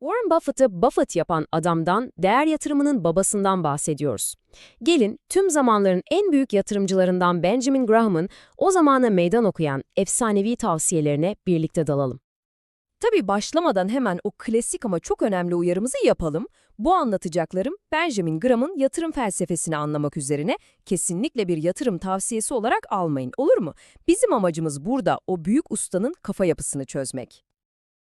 Warren Buffett'ı Buffett yapan adamdan, değer yatırımının babasından bahsediyoruz. Gelin tüm zamanların en büyük yatırımcılarından Benjamin Graham'ın o zamana meydan okuyan efsanevi tavsiyelerine birlikte dalalım. Tabii başlamadan hemen o klasik ama çok önemli uyarımızı yapalım. Bu anlatacaklarım Benjamin Graham'ın yatırım felsefesini anlamak üzerine kesinlikle bir yatırım tavsiyesi olarak almayın, olur mu? Bizim amacımız burada o büyük ustanın kafa yapısını çözmek.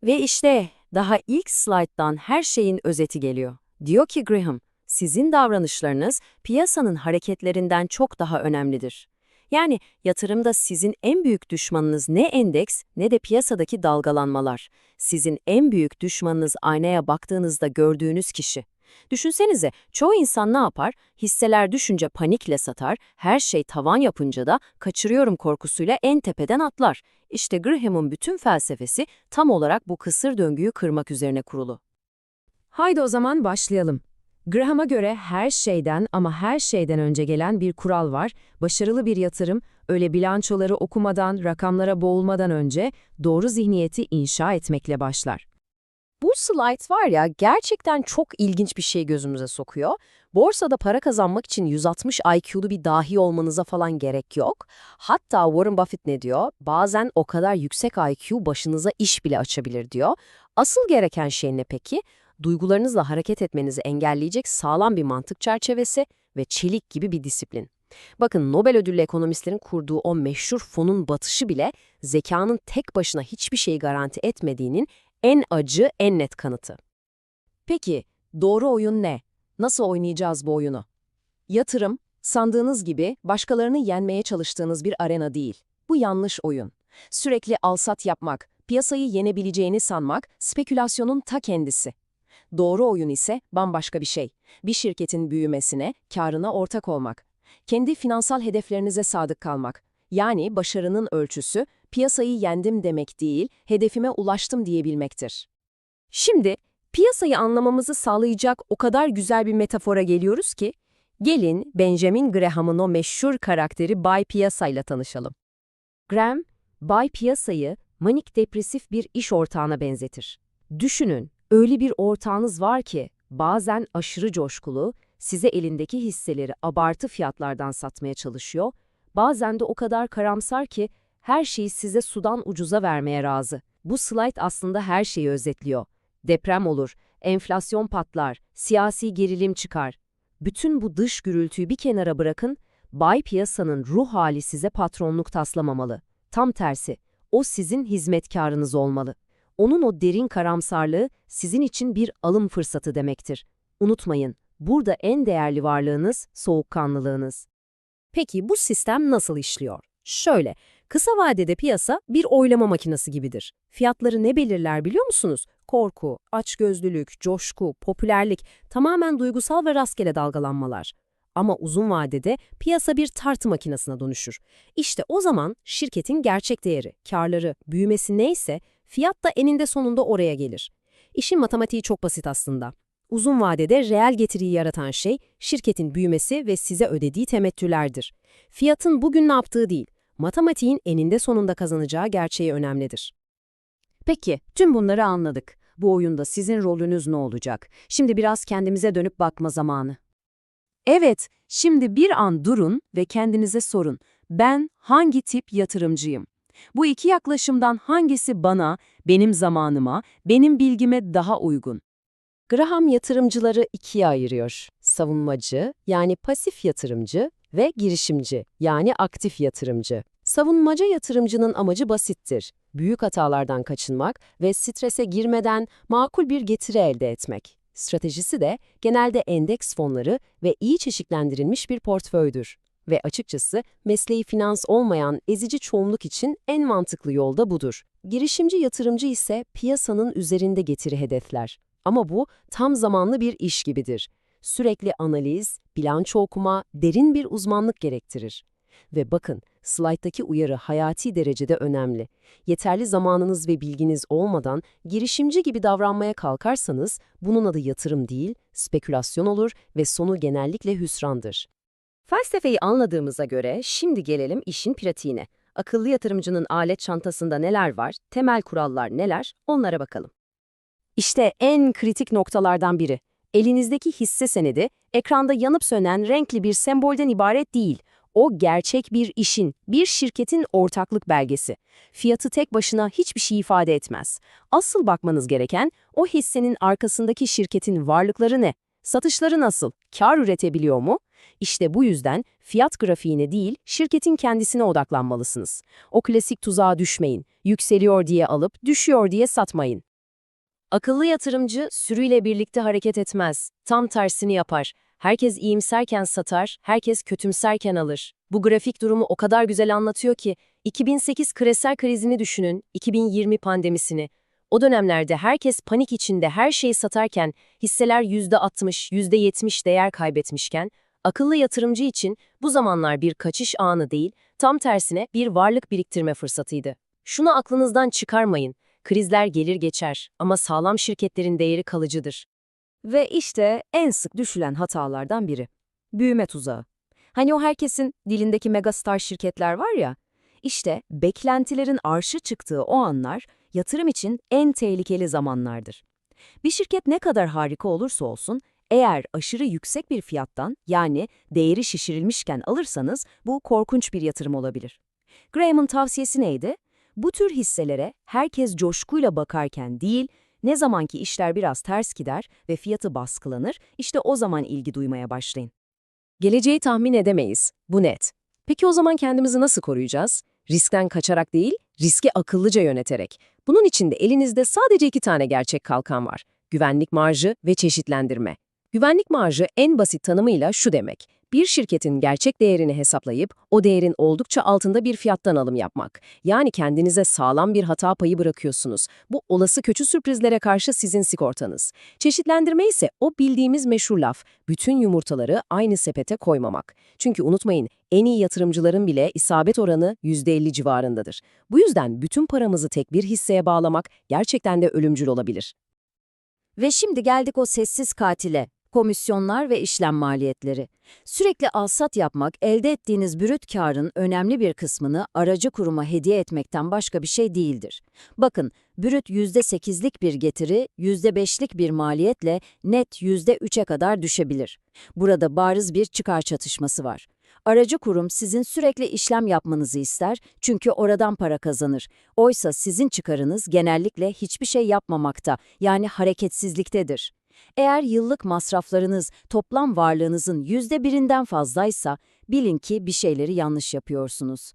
Ve işte daha ilk slayttan her şeyin özeti geliyor. Diyor ki Graham, sizin davranışlarınız piyasanın hareketlerinden çok daha önemlidir. Yani yatırımda sizin en büyük düşmanınız ne endeks ne de piyasadaki dalgalanmalar. Sizin en büyük düşmanınız aynaya baktığınızda gördüğünüz kişi. Düşünsenize çoğu insan ne yapar? Hisseler düşünce panikle satar, her şey tavan yapınca da kaçırıyorum korkusuyla en tepeden atlar. İşte Graham'ın bütün felsefesi tam olarak bu kısır döngüyü kırmak üzerine kurulu. Haydi o zaman başlayalım. Graham'a göre her şeyden ama her şeyden önce gelen bir kural var. Başarılı bir yatırım, öyle bilançoları okumadan, rakamlara boğulmadan önce doğru zihniyeti inşa etmekle başlar. Bu slide var ya gerçekten çok ilginç bir şey gözümüze sokuyor. Borsada para kazanmak için 160 IQ'lu bir dahi olmanıza falan gerek yok. Hatta Warren Buffett ne diyor? Bazen o kadar yüksek IQ başınıza iş bile açabilir diyor. Asıl gereken şey ne peki? Duygularınızla hareket etmenizi engelleyecek sağlam bir mantık çerçevesi ve çelik gibi bir disiplin. Bakın Nobel ödüllü ekonomistlerin kurduğu o meşhur fonun batışı bile zekanın tek başına hiçbir şeyi garanti etmediğinin en acı, en net kanıtı. Peki, doğru oyun ne? Nasıl oynayacağız bu oyunu? Yatırım, sandığınız gibi başkalarını yenmeye çalıştığınız bir arena değil. Bu yanlış oyun. Sürekli alsat yapmak, piyasayı yenebileceğini sanmak, spekülasyonun ta kendisi. Doğru oyun ise bambaşka bir şey. Bir şirketin büyümesine, karına ortak olmak. Kendi finansal hedeflerinize sadık kalmak. Yani başarının ölçüsü, piyasayı yendim demek değil, hedefime ulaştım diyebilmektir. Şimdi, piyasayı anlamamızı sağlayacak o kadar güzel bir metafora geliyoruz ki, gelin Benjamin Graham'ın o meşhur karakteri Bay Piyasa ile tanışalım. Graham, Bay Piyasa'yı manik depresif bir iş ortağına benzetir. Düşünün, öyle bir ortağınız var ki, bazen aşırı coşkulu, size elindeki hisseleri abartı fiyatlardan satmaya çalışıyor, bazen de o kadar karamsar ki, her şeyi size sudan ucuza vermeye razı. Bu slide aslında her şeyi özetliyor. Deprem olur, enflasyon patlar, siyasi gerilim çıkar. Bütün bu dış gürültüyü bir kenara bırakın, bay piyasanın ruh hali size patronluk taslamamalı. Tam tersi, o sizin hizmetkarınız olmalı. Onun o derin karamsarlığı sizin için bir alım fırsatı demektir. Unutmayın, burada en değerli varlığınız soğukkanlılığınız. Peki bu sistem nasıl işliyor? Şöyle, kısa vadede piyasa bir oylama makinesi gibidir. Fiyatları ne belirler biliyor musunuz? Korku, açgözlülük, coşku, popülerlik, tamamen duygusal ve rastgele dalgalanmalar. Ama uzun vadede piyasa bir tartı makinesine dönüşür. İşte o zaman şirketin gerçek değeri, karları, büyümesi neyse fiyat da eninde sonunda oraya gelir. İşin matematiği çok basit aslında. Uzun vadede reel getiriyi yaratan şey şirketin büyümesi ve size ödediği temettülerdir. Fiyatın bugün ne yaptığı değil, matematiğin eninde sonunda kazanacağı gerçeği önemlidir. Peki, tüm bunları anladık. Bu oyunda sizin rolünüz ne olacak? Şimdi biraz kendimize dönüp bakma zamanı. Evet, şimdi bir an durun ve kendinize sorun. Ben hangi tip yatırımcıyım? Bu iki yaklaşımdan hangisi bana, benim zamanıma, benim bilgime daha uygun? Graham yatırımcıları ikiye ayırıyor. Savunmacı, yani pasif yatırımcı ve girişimci, yani aktif yatırımcı. Savunmacı yatırımcının amacı basittir. Büyük hatalardan kaçınmak ve strese girmeden makul bir getiri elde etmek. Stratejisi de genelde endeks fonları ve iyi çeşitlendirilmiş bir portföydür. Ve açıkçası mesleği finans olmayan ezici çoğunluk için en mantıklı yol da budur. Girişimci yatırımcı ise piyasanın üzerinde getiri hedefler. Ama bu tam zamanlı bir iş gibidir. Sürekli analiz, bilanço okuma, derin bir uzmanlık gerektirir. Ve bakın, slayttaki uyarı hayati derecede önemli. Yeterli zamanınız ve bilginiz olmadan girişimci gibi davranmaya kalkarsanız bunun adı yatırım değil, spekülasyon olur ve sonu genellikle hüsrandır. Felsefeyi anladığımıza göre şimdi gelelim işin pratiğine. Akıllı yatırımcının alet çantasında neler var, temel kurallar neler, onlara bakalım. İşte en kritik noktalardan biri. Elinizdeki hisse senedi, ekranda yanıp sönen renkli bir sembolden ibaret değil. O gerçek bir işin, bir şirketin ortaklık belgesi. Fiyatı tek başına hiçbir şey ifade etmez. Asıl bakmanız gereken o hissenin arkasındaki şirketin varlıkları ne? Satışları nasıl? Kar üretebiliyor mu? İşte bu yüzden fiyat grafiğine değil, şirketin kendisine odaklanmalısınız. O klasik tuzağa düşmeyin. Yükseliyor diye alıp, düşüyor diye satmayın. Akıllı yatırımcı sürüyle birlikte hareket etmez. Tam tersini yapar. Herkes iyimserken satar, herkes kötümserken alır. Bu grafik durumu o kadar güzel anlatıyor ki 2008 küresel krizini düşünün, 2020 pandemisini. O dönemlerde herkes panik içinde her şeyi satarken hisseler %60, %70 değer kaybetmişken akıllı yatırımcı için bu zamanlar bir kaçış anı değil, tam tersine bir varlık biriktirme fırsatıydı. Şunu aklınızdan çıkarmayın. Krizler gelir geçer ama sağlam şirketlerin değeri kalıcıdır. Ve işte en sık düşülen hatalardan biri. Büyüme tuzağı. Hani o herkesin dilindeki megastar şirketler var ya, işte beklentilerin arşı çıktığı o anlar yatırım için en tehlikeli zamanlardır. Bir şirket ne kadar harika olursa olsun, eğer aşırı yüksek bir fiyattan yani değeri şişirilmişken alırsanız bu korkunç bir yatırım olabilir. Graham'ın tavsiyesi neydi? Bu tür hisselere herkes coşkuyla bakarken değil, ne zamanki işler biraz ters gider ve fiyatı baskılanır, işte o zaman ilgi duymaya başlayın. Geleceği tahmin edemeyiz, bu net. Peki o zaman kendimizi nasıl koruyacağız? Riskten kaçarak değil, riski akıllıca yöneterek. Bunun için de elinizde sadece iki tane gerçek kalkan var. Güvenlik marjı ve çeşitlendirme. Güvenlik marjı en basit tanımıyla şu demek. Bir şirketin gerçek değerini hesaplayıp o değerin oldukça altında bir fiyattan alım yapmak. Yani kendinize sağlam bir hata payı bırakıyorsunuz. Bu olası kötü sürprizlere karşı sizin sigortanız. Çeşitlendirme ise o bildiğimiz meşhur laf, bütün yumurtaları aynı sepete koymamak. Çünkü unutmayın, en iyi yatırımcıların bile isabet oranı %50 civarındadır. Bu yüzden bütün paramızı tek bir hisseye bağlamak gerçekten de ölümcül olabilir. Ve şimdi geldik o sessiz katile. Komisyonlar ve işlem maliyetleri. Sürekli alsat yapmak, elde ettiğiniz brüt karın önemli bir kısmını aracı kuruma hediye etmekten başka bir şey değildir. Bakın, brüt %8'lik bir getiri, %5'lik bir maliyetle net %3'e kadar düşebilir. Burada bariz bir çıkar çatışması var. Aracı kurum sizin sürekli işlem yapmanızı ister çünkü oradan para kazanır. Oysa sizin çıkarınız genellikle hiçbir şey yapmamakta, yani hareketsizliktedir. Eğer yıllık masraflarınız toplam varlığınızın yüzde birinden fazlaysa bilin ki bir şeyleri yanlış yapıyorsunuz.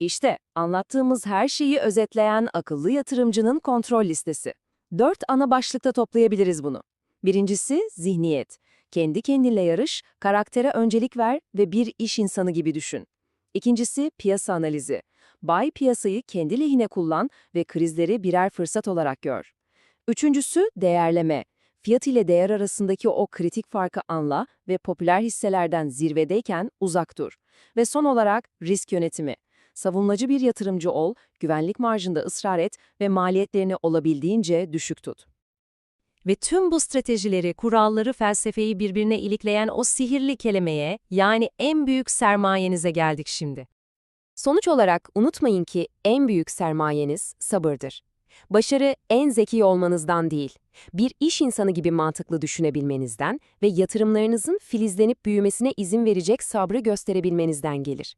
İşte anlattığımız her şeyi özetleyen akıllı yatırımcının kontrol listesi. Dört ana başlıkta toplayabiliriz bunu. Birincisi zihniyet. Kendi kendinle yarış, karaktere öncelik ver ve bir iş insanı gibi düşün. İkincisi piyasa analizi. Bay piyasayı kendi lehine kullan ve krizleri birer fırsat olarak gör. Üçüncüsü değerleme. Fiyat ile değer arasındaki o kritik farkı anla ve popüler hisselerden zirvedeyken uzak dur. Ve son olarak risk yönetimi. Savunmacı bir yatırımcı ol, güvenlik marjında ısrar et ve maliyetlerini olabildiğince düşük tut. Ve tüm bu stratejileri, kuralları, felsefeyi birbirine ilikleyen o sihirli kelimeye, yani en büyük sermayenize geldik şimdi. Sonuç olarak unutmayın ki en büyük sermayeniz sabırdır. Başarı en zeki olmanızdan değil, bir iş insanı gibi mantıklı düşünebilmenizden ve yatırımlarınızın filizlenip büyümesine izin verecek sabrı gösterebilmenizden gelir.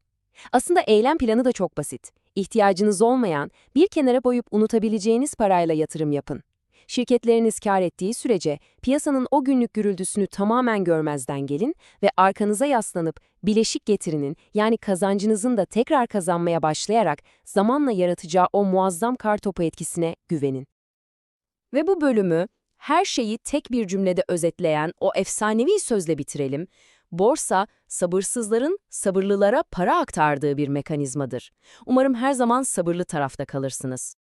Aslında eylem planı da çok basit. İhtiyacınız olmayan, bir kenara boyup unutabileceğiniz parayla yatırım yapın. Şirketleriniz kar ettiği sürece piyasanın o günlük gürültüsünü tamamen görmezden gelin ve arkanıza yaslanıp bileşik getirinin yani kazancınızın da tekrar kazanmaya başlayarak zamanla yaratacağı o muazzam kartopu etkisine güvenin. Ve bu bölümü her şeyi tek bir cümlede özetleyen o efsanevi sözle bitirelim. Borsa, sabırsızların sabırlılara para aktardığı bir mekanizmadır. Umarım her zaman sabırlı tarafta kalırsınız.